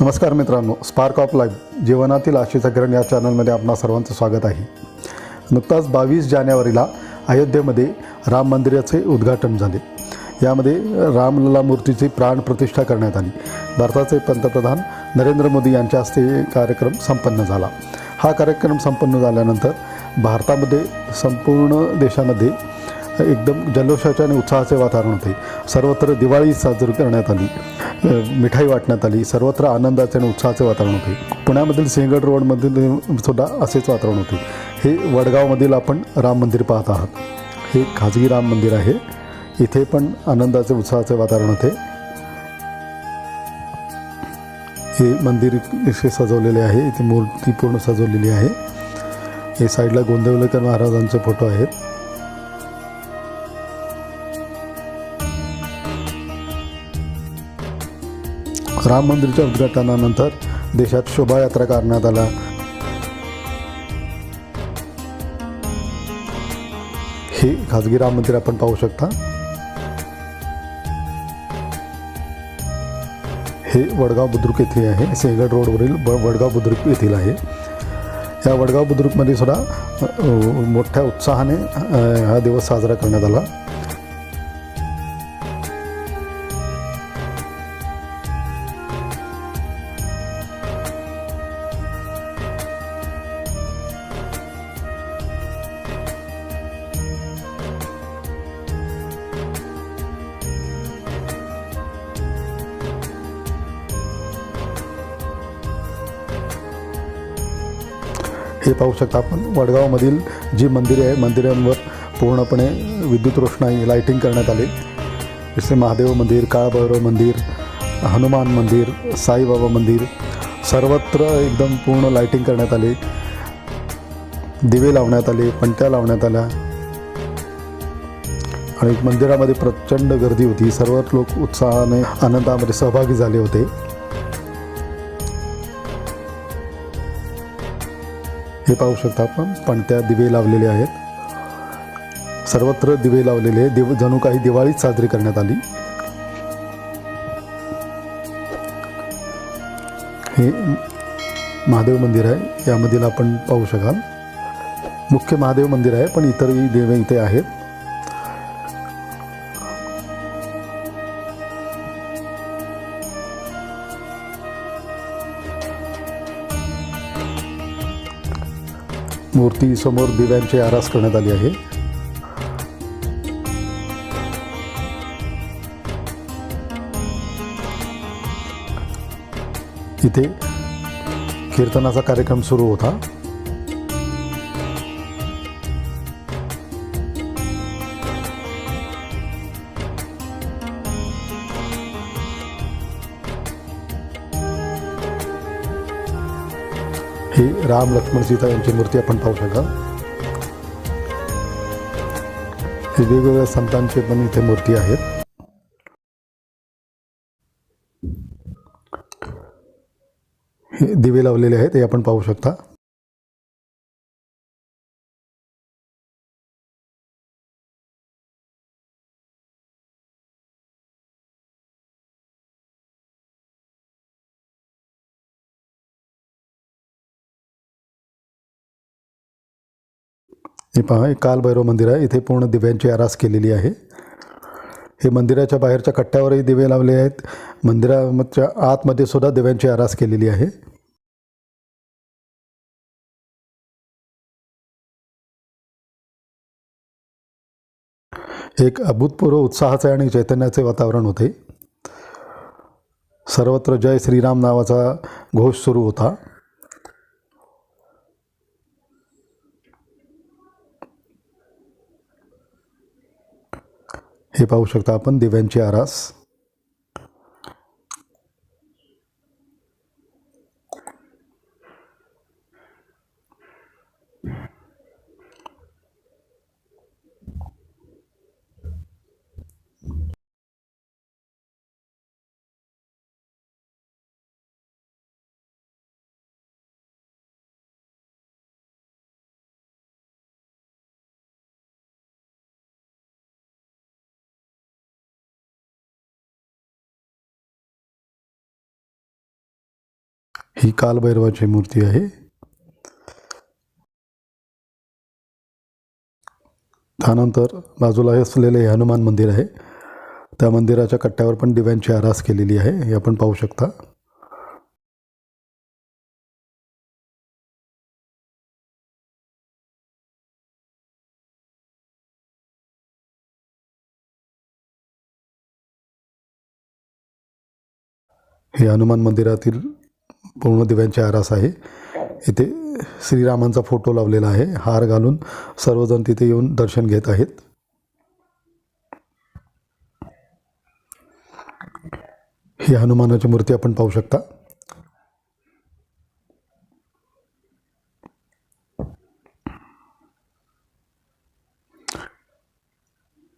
नमस्कार मित्रांनो spark of life जीवनातील आशेचा किरण या चॅनलमध्ये आपणा सर्वांचं स्वागत आहे. नुकताच बावीस जानेवारीला अयोध्येमध्ये राम मंदिराचे उद्घाटन झाले. यामध्ये रामलला मूर्तीची प्राणप्रतिष्ठा करण्यात आली. भारताचे पंतप्रधान नरेंद्र मोदी यांच्या हस्ते कार्यक्रम संपन्न झाला. हा कार्यक्रम संपन्न झाल्यानंतर भारतामध्ये संपूर्ण देशामध्ये एकदम जल्लोषाचे आणि उत्साहाचे वातावरण होते. सर्वत्र दिवाळी साजरी करण्यात आली. मिठाई वाटण्यात आली. सर्वत्र आनंदाचे आणि उत्साहाचे वातावरण होते. पुण्यामधील सिंहगड रोडमधील सुद्धा असेच वातावरण होते. हे वडगावमधील आपण राम मंदिर पाहत आहात. हे खाजगी राम मंदिर आहे. इथे पण आनंदाचे उत्साहाचे वातावरण होते. हे मंदिर इथे सजवलेले आहे. इथे मूर्ती पूर्ण सजवलेली आहे. हे साईडला गोंदवलेकर महाराजांचे फोटो आहेत. राम मंदिरच्या उद्घाटनानंतर देशात शोभायात्रा करण्यात आला. हे खाजगी राम मंदिर आपण पाहू शकता. हे वडगाव बुद्रुक येथे आहे. सिंहगड रोडवरील ब वडगाव बुद्रुक येथील आहे. या वडगाव बुद्रुकमध्ये सुद्धा मोठ्या उत्साहाने हा दिवस साजरा करण्यात आला. हे पाहू शकता आपण. वडगावमधील जी मंदिरे आहे मंदिरांवर पूर्णपणे विद्युत रोषणाई लाईटिंग करण्यात आली. जसे महादेव मंदिर काळभैरव मंदिर हनुमान मंदिर साईबाबा मंदिर सर्वत्र एकदम पूर्ण लाईटिंग करण्यात आली. दिवे लावण्यात आले पणत्या लावण्यात आल्या. आणि मंदिरामध्ये प्रचंड गर्दी होती. सर्वच लोक उत्साहाने आनंदामध्ये सहभागी झाले होते. हे पाहू शकता आपण. पणत्या दिवे लावलेले आहेत. सर्वत्र दिवे लावलेले आहे दिव जणू काही दिवाळीच साजरी करण्यात आली. हे महादेव मंदिर आहे. यामधील आपण पाहू शकाल. मुख्य महादेव मंदिर आहे पण इतरही देवे इथे आहेत. मूर्ती समोर दिव्यांची आरास करण्यात आली आहे. इथे कीर्तनाचा कार्यक्रम सुरू होता. ही राम लक्ष्मण सीता यांची मूर्ती आपण पाहू शकाल हे वेगवेगळ्या संतांचे पण इथे मूर्ती आहेत. हे दिवे लावलेले आहेत हे आपण पाहू शकता. हे पहा हे कालभैरव मंदिर आहे. इथे पूर्ण दिव्यांची आरास केलेली आहे. हे मंदिराच्या बाहेरच्या कट्ट्यावरही दिवे लावले आहेत. मंदिराच्या आतमध्ये सुद्धा दिव्यांची आरास केलेली आहे. एक अभूतपूर्व उत्साहाचे आणि चैतन्याचे वातावरण होते. सर्वत्र जय श्रीराम नावाचा घोष सुरू होता. हे पाहू शकता आपण दिव्यांची आरास. ही कालभैरवाची मूर्ती आहे. त्यानंतर बाजूला असलेले हे हनुमान मंदिर आहे. त्या मंदिराच्या कट्ट्यावर पण दिव्यांची आरास केलेली आहे. हे आपण पाहू शकता. हे हनुमान मंदिरातील पूर्ण दिव्यांची आरास आहे. इथे श्रीरामांचा फोटो लावलेला आहे. हार घालून सर्वजण तिथे येऊन दर्शन घेत आहेत. ही हनुमानाची मूर्ती आपण पाहू शकता.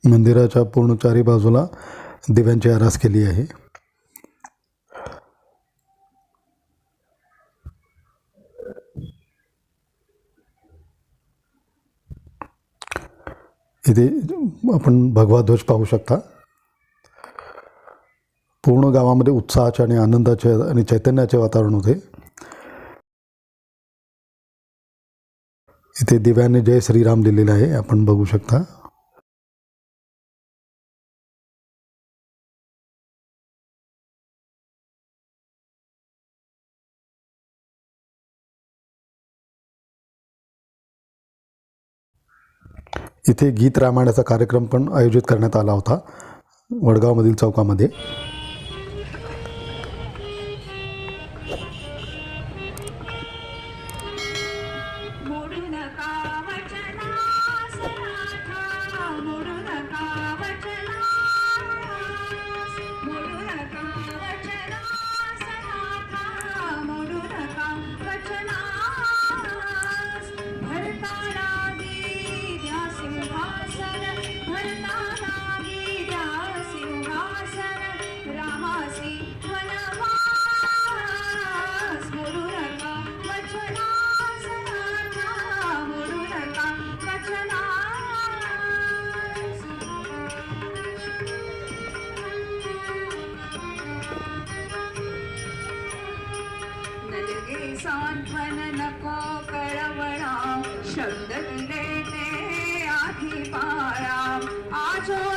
मंदिराच्या पूर्ण चारी बाजूला दिव्यांची आरास केली आहे. इथे आपण भगवा ध्वज पाहू शकता. पूर्ण गावामध्ये उत्साहाचे आणि आनंदाचे आणि चैतन्याचे वातावरण होते. इथे दिव्याने जय श्रीराम लिहिलेलं आहे आपण बघू शकता. इथे गीत रामायणाचा कार्यक्रम पण आयोजित करण्यात आला होता वडगावमधील चौकामध्ये. सांत्वन नको कळवणा शब्द दिले ते आधी पाळा. आजो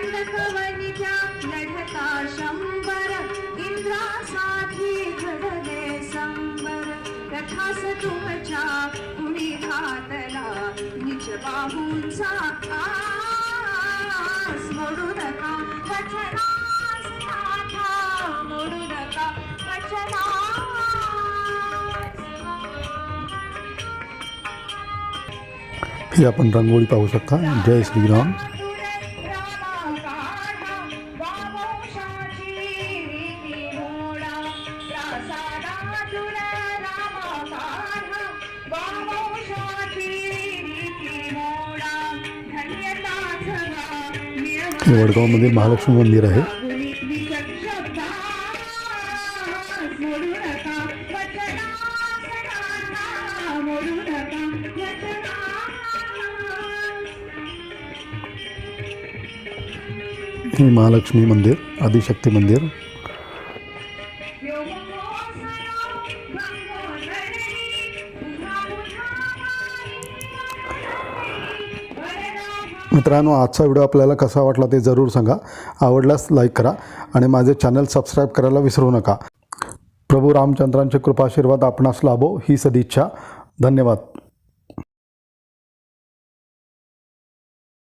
दंडकवनित्या लढता शंभर इंद्रासाठी घडले संबर. रथास तुमच्या तुम्ही घातला निज बाहूंचा मोडू नका वचनास नाथा मोडू नका वचनास ही आपण रांगोळी पाहू शकता. जय श्रीराम. वडगावमध्ये महालक्ष्मी मंदिर हे महालक्ष्मी मंदिर आदिशक्ति मंदिर. मित्रांनो आजचा व्हिडिओ आपल्याला कसा वाटला ते जरूर सांगा. आवडल्यास लाईक करा आणि माझे चॅनल सबस्क्राईब करायला विसरू नका. प्रभू रामचंद्रांचे कृपाशीर्वाद आपणास लाभो ही सदिच्छा. धन्यवाद.